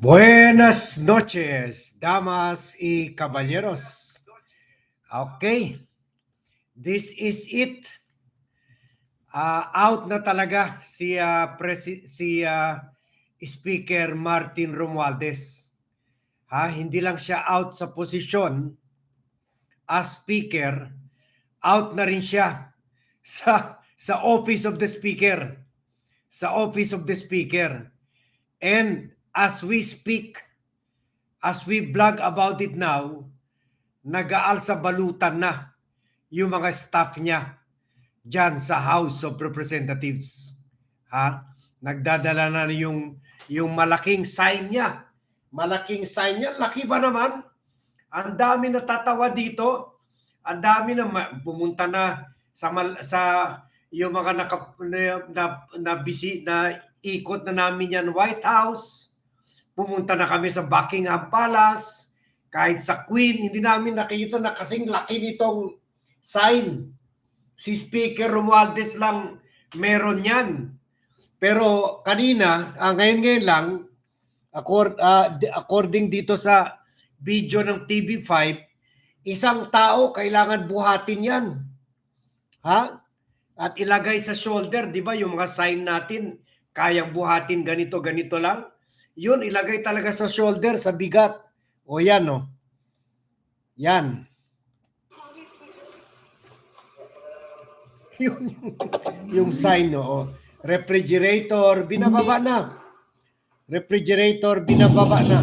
Buenas noches, damas y caballeros. Okay, this is it. Ah, out na talaga si ah, presi- si ah, Speaker Martin Romualdez. Ha, hindi lang siya out sa posisyon as speaker, out na rin siya sa sa office of the speaker. Sa office of the speaker. And as we speak, as we blog about it now, nagaal sa balutan na yung mga staff niya dyan sa House of Representatives. Ha? Nagdadala na yung, yung malaking sign niya. Malaking sign niya. Laki ba naman? Ang dami natatawa dito. Ang dami na pumunta na sa mal- sa yung mga naka, na, na, na, bisi, na ikot na namin yan White House. Pumunta na kami sa Buckingham Palace. Kahit sa Queen, hindi namin nakita na kasing laki nitong sign. Si Speaker Romualdez lang meron yan. Pero kanina, ah, ngayon-ngayon lang, accord, di- according dito sa video ng TV5, isang tao kailangan buhatin yan. Ha? At ilagay sa shoulder, di ba, yung mga sign natin, kayang buhatin ganito, ganito lang. Yun, ilagay talaga sa shoulder, sa bigat. O yan, no? Yan. Yun, yung, yung sign, no? O, refrigerator, binababa na. Refrigerator, binababa na.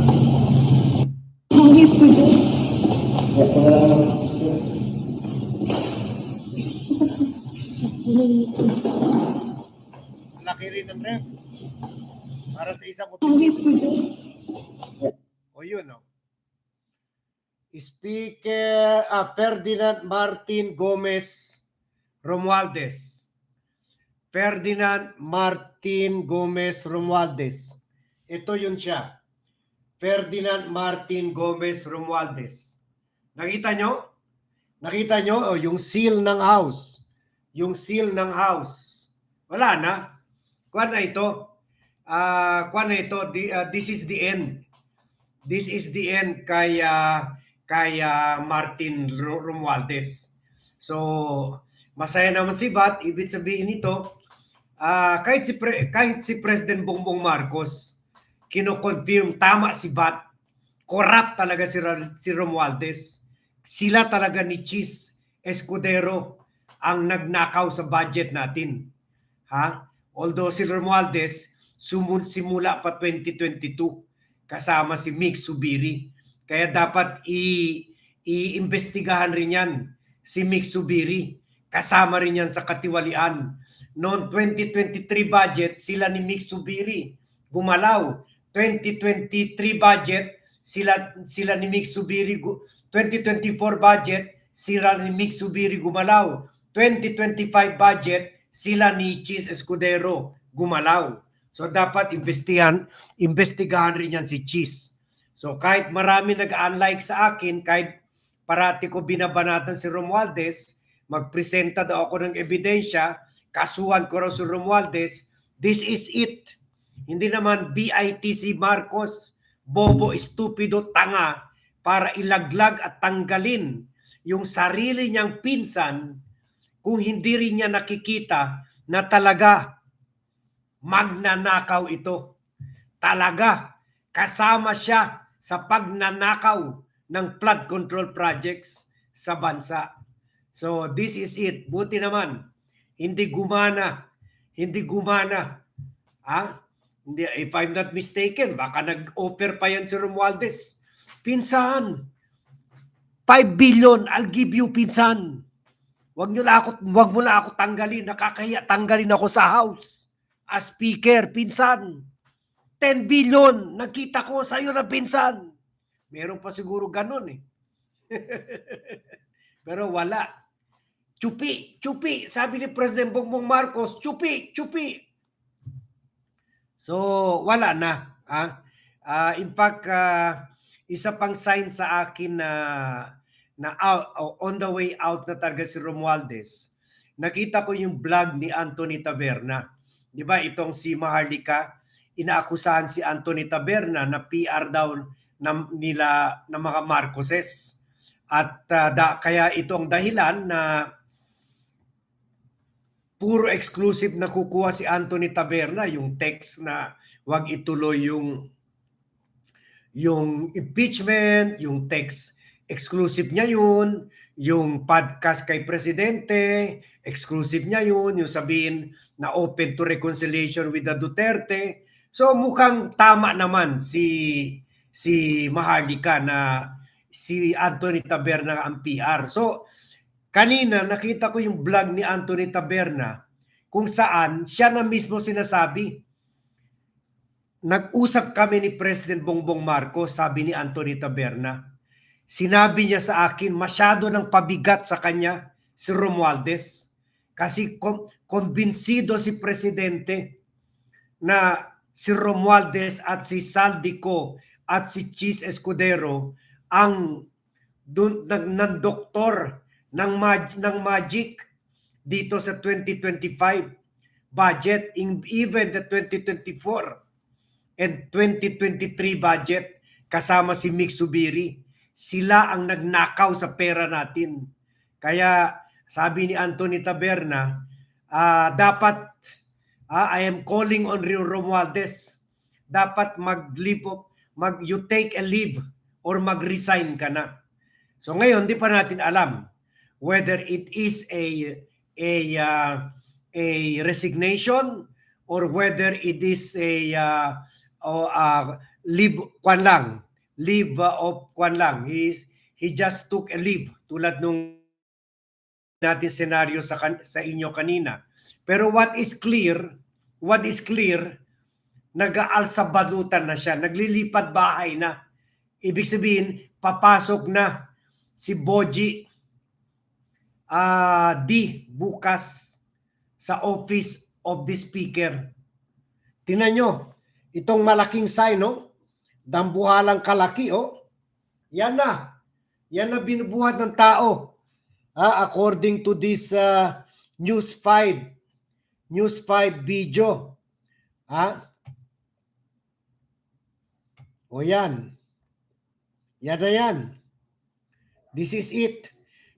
Laki rin ng ref. Para sa isang opisina. O yun, no? Speaker ah, Ferdinand Martin Gomez Romualdez. Ferdinand Martin Gomez Romualdez. Ito yun siya. Ferdinand Martin Gomez Romualdez. Nakita nyo? Nakita nyo? O, yung seal ng house. Yung seal ng house. Wala na. Kuan na ito. Ah, kuan na ito. Di- ah, this is the end. This is the end kay ah, kay Martin Ro- Romualdez. So, masaya naman si Bat. Ibig sabihin nito, ah, kahit si Pre- kahit si President Bongbong Marcos kino-confirm tama si Bat. Corrupt talaga si, si Romualdez. Sila talaga ni Cheese Escudero ang nagnakaw sa budget natin. Ha? Although si Romualdez simula pa 2022 kasama si Mick Subiri. Kaya dapat i iimbestigahan rin yan si Mick Subiri. Kasama rin yan sa katiwalian. Noong 2023 budget, sila ni Mick Subiri gumalaw. 2023 budget, sila sila ni Mick Subiri gu- 2024 budget, sila ni Mick Subiri gumalaw. 2025 budget, sila ni Cheese Escudero gumalaw. So dapat investigahan, investigahan rin yan si Cheese. So kahit marami nag-unlike sa akin, kahit parati ko binabanatan si Romualdez, magpresenta daw ako ng ebidensya, kasuhan ko raw si Romualdez, this is it. Hindi naman BITC Marcos, bobo, estupido, tanga, para ilaglag at tanggalin yung sarili niyang pinsan kung hindi rin niya nakikita na talaga magnanakaw ito. Talaga, kasama siya sa pagnanakaw ng flood control projects sa bansa. So this is it. Buti naman, hindi gumana. Hindi gumana. Ha? Hindi, if I'm not mistaken, baka nag-offer pa yan si Romualdez. Pinsan, 5 billion, I'll give you pinsan. Wag niyo na ako, wag mo na ako tanggalin. Nakakahiya, tanggalin ako sa house. As speaker, pinsan. 10 billion, nakita ko sa iyo na pinsan. Meron pa siguro ganun eh. Pero wala. Chupi, chupi. Sabi ni President Bongbong Marcos, chupi, chupi. So, wala na. Ah, Ah, in fact, ah, isa pang sign sa akin na na out, oh, on the way out na talaga si Romualdez. Nakita ko yung vlog ni Anthony Taverna. 'Di ba itong si Maharlika inaakusahan si Anthony Taberna na PR daw ng nila ng mga Marcoses. At ah, da, kaya ito ang dahilan na puro exclusive na kukuha si Anthony Taberna, yung text na wag ituloy yung yung impeachment, yung text exclusive niya yun, yung podcast kay presidente, exclusive niya yun, yung sabihin na open to reconciliation with the Duterte. So mukhang tama naman si si Maharlika na si Anthony Taberna ang PR. So kanina nakita ko yung vlog ni Anthony Taberna kung saan siya na mismo sinasabi nag-usap kami ni President Bongbong Marcos, sabi ni Anthony Taberna. Sinabi niya sa akin, masyado ng pabigat sa kanya si Romualdez. Kasi kumbinsido si Presidente na si Romualdez at si Saldico at si Cheese Escudero ang dun, ng, ng doktor ng, mag, ng magic dito sa 2025 budget, in, even the 2024 and 2023 budget kasama si Mick Subiri. Sila ang nagnakaw sa pera natin. Kaya sabi ni Anthony Taberna, ah, dapat ah, I am calling on Rio Romualdez. Dapat mag-leave mag you take a leave or mag-resign ka na. So ngayon di pa natin alam whether it is a a uh, a resignation or whether it is a uh, o uh, leave kwan lang leave uh, of kwan lang? He he just took a leave tulad nung natin senaryo sa sa inyo kanina. Pero what is clear what is clear nag-aalsa balutan na siya. Naglilipat bahay na. Ibig sabihin papasok na si Boji ah D bukas sa office of the speaker. Tingnan nyo itong malaking sign, no? Dambuhalang kalaki, oh. Yan na. Yan na binubuhat ng tao. Ah, according to this uh, News 5, News 5 video. Ha? O yan. Yan na yan. This is it.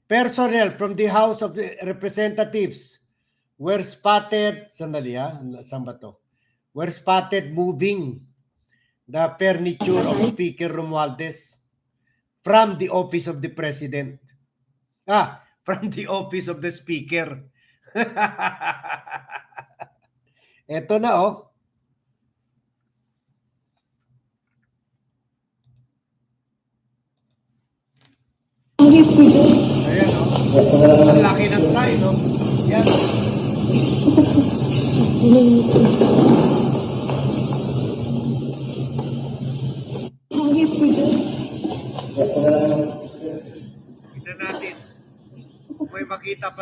Personnel from the House of Representatives were spotted. Sandali ha. Saan ba to? were spotted moving the furniture of Speaker Romualdez from the office of the President. Ah, from the office of the Speaker. Ito na oh. Ayan oh. Ang laki ng sign oh. Yan.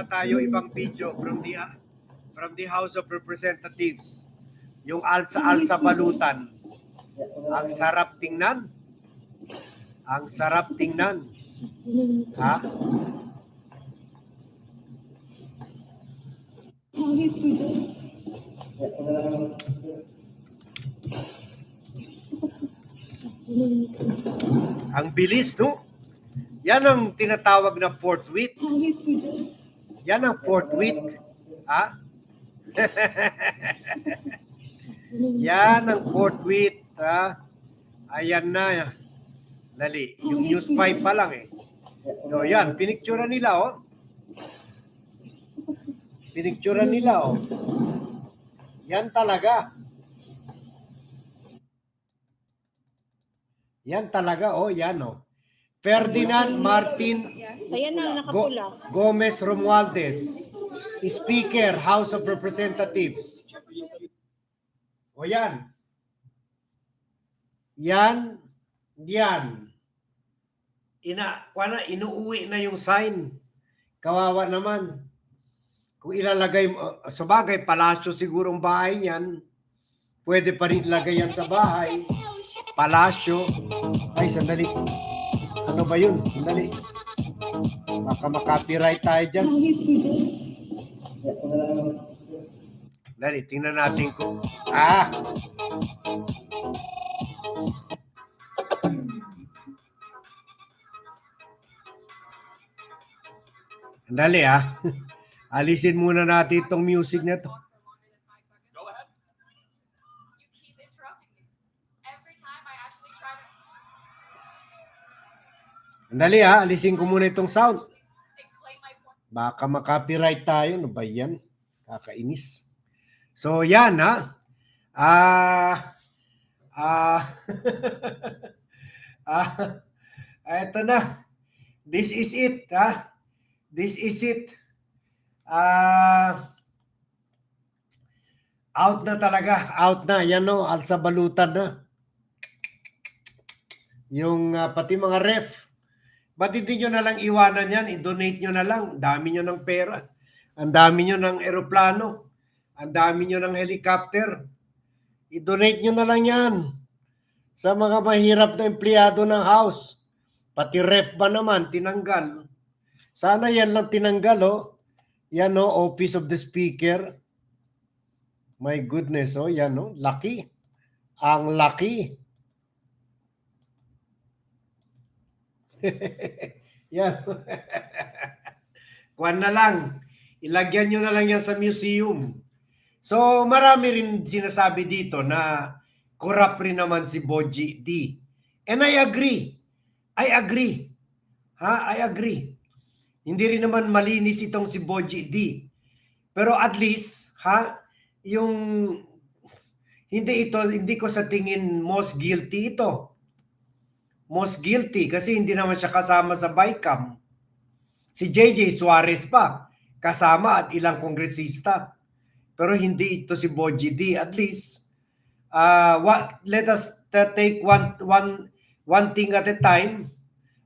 tayo ibang video from the from the House of Representatives. Yung alsa-alsa balutan. Ang sarap tingnan. Ang sarap tingnan. Ha? Ang bilis, no? Yan ang tinatawag na forthwith. Yan ang forthwith. Ha? Yan ang forthwith. Ha? Ayan na. Dali. Yung News 5 pa lang eh. No, yan. Pinictura nila, oh. Pinictura nila, oh. Yan talaga. Yan talaga, oh. Yan, oh. Ferdinand Martin Ayan na, Go- nakapula. Gomez Romualdez, Speaker, House of Representatives. O yan. Yan, yan. Ina, kuana, inuuwi na yung sign. Kawawa naman. Kung ilalagay mo, sa bagay, palasyo siguro ang bahay niyan. Pwede pa rin ilagay yan sa bahay. Palasyo. Ay, sandali. Ano ba yun? Dali. Baka makapiright tayo dyan. Dali, tingnan natin kung... Ah! Dali ah. Alisin muna natin itong music na to. Dali ah, alisin ko muna itong sound. Baka makapiright tayo. Ano ba yan? Kakainis. So, yan ha. Ah, ah, ah, eto na. This is it ha. This is it. Ah, out na talaga. Out na. Yan no, alsa balutan na. Yung ah, pati mga ref. Ba't hindi nyo na lang iwanan yan? I-donate nyo na lang. Ang dami nyo ng pera. Ang dami nyo ng eroplano. Ang dami nyo ng helicopter. I-donate nyo na lang yan. Sa mga mahirap na empleyado ng house. Pati ref ba naman, tinanggal. Sana yan lang tinanggal, oh. Yan, oh, Office of the Speaker. My goodness, oh, yan, oh. Lucky. Ang lucky. yan. Kuwan na lang. Ilagyan nyo na lang yan sa museum. So, marami rin sinasabi dito na corrupt rin naman si Boji D. And I agree. I agree. Ha? I agree. Hindi rin naman malinis itong si Boji D. Pero at least, ha, yung hindi ito, hindi ko sa tingin most guilty ito. Most guilty kasi hindi naman siya kasama sa BICAM. Si JJ Suarez pa, kasama at ilang kongresista. Pero hindi ito si Boji D. At least, uh, what, let us ta- take one, one, one thing at a time.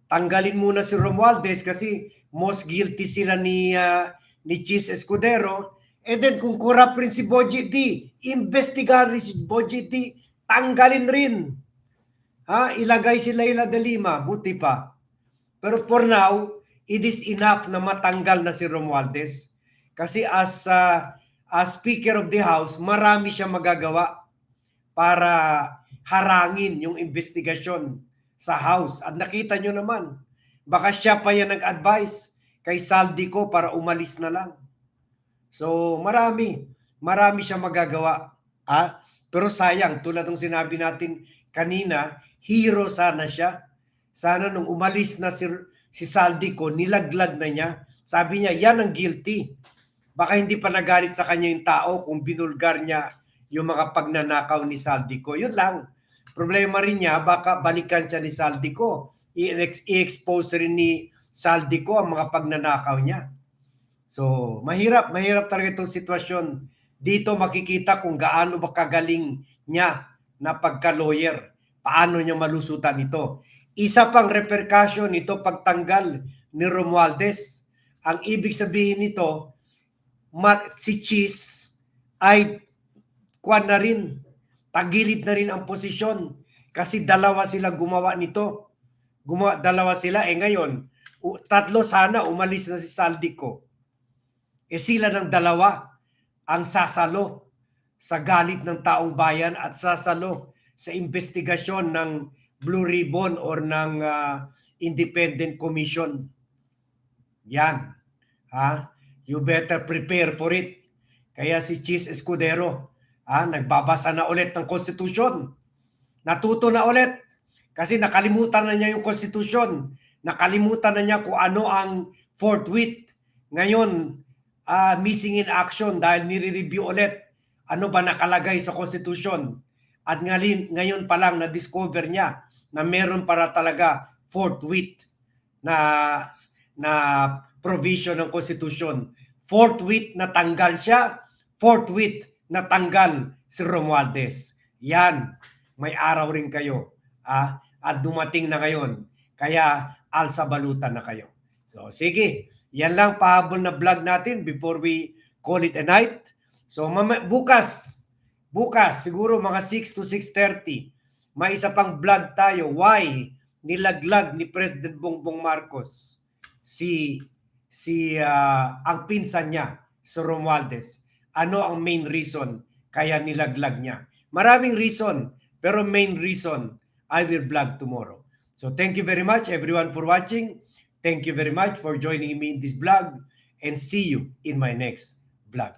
Tanggalin muna si Romualdez kasi most guilty sila ni, uh, ni Chis Escudero. And then kung corrupt rin si Boji D, investigahan rin si Boji D, tanggalin rin. Ha? Ilagay si Leila de Lima, buti pa. Pero for now, it is enough na matanggal na si Romualdez. Kasi as uh, as Speaker of the House, marami siya magagawa para harangin yung investigasyon sa House. At nakita nyo naman, baka siya pa yan nag-advise kay Saldico para umalis na lang. So marami, marami siya magagawa. Ah? Pero sayang, tulad ng sinabi natin kanina, hero sana siya. Sana nung umalis na si, si Saldico, nilaglag na niya. Sabi niya, yan ang guilty. Baka hindi pa nagalit sa kanya yung tao kung binulgar niya yung mga pagnanakaw ni Saldico. Yun lang. Problema rin niya, baka balikan siya ni Saldico. I-ex- I-expose rin ni Saldico ang mga pagnanakaw niya. So, mahirap, mahirap talaga itong sitwasyon. Dito makikita kung gaano ba kagaling niya na pagka-lawyer. Paano niya malusutan ito. Isa pang repercussion nito pagtanggal ni Romualdez. Ang ibig sabihin nito, si Cheese ay kwan na rin, tagilid na rin ang posisyon kasi dalawa sila gumawa nito. Gumawa, dalawa sila. Eh ngayon, tatlo sana umalis na si Saldico. Eh sila ng dalawa ang sasalo sa galit ng taong bayan at sasalo sa investigasyon ng Blue Ribbon or ng ah, Independent Commission. Yan. Ha? You better prepare for it. Kaya si Cheese Escudero, ha, nagbabasa na ulit ng konstitusyon. Natuto na ulit kasi nakalimutan na niya yung konstitusyon. Nakalimutan na niya kung ano ang forthwith. Ngayon, ah, missing in action dahil nire-review ulit ano ba nakalagay sa konstitusyon. At ngayon, ngayon pa lang na-discover niya na meron para talaga forthwith na na provision ng konstitusyon. Forthwith na tanggal siya, forthwith na tanggal si Romualdez. Yan, may araw rin kayo. Ah, at dumating na ngayon. Kaya alsa balutan na kayo. So sige, yan lang pahabol na vlog natin before we call it a night. So mama, bukas, bukas siguro mga 6 to 6.30, may isa pang vlog tayo. Why nilaglag ni President Bongbong Marcos si si ah, ang pinsan niya, si Romualdez. Ano ang main reason kaya nilaglag niya? Maraming reason, pero main reason I will vlog tomorrow. So thank you very much everyone for watching. Thank you very much for joining me in this vlog and see you in my next vlog.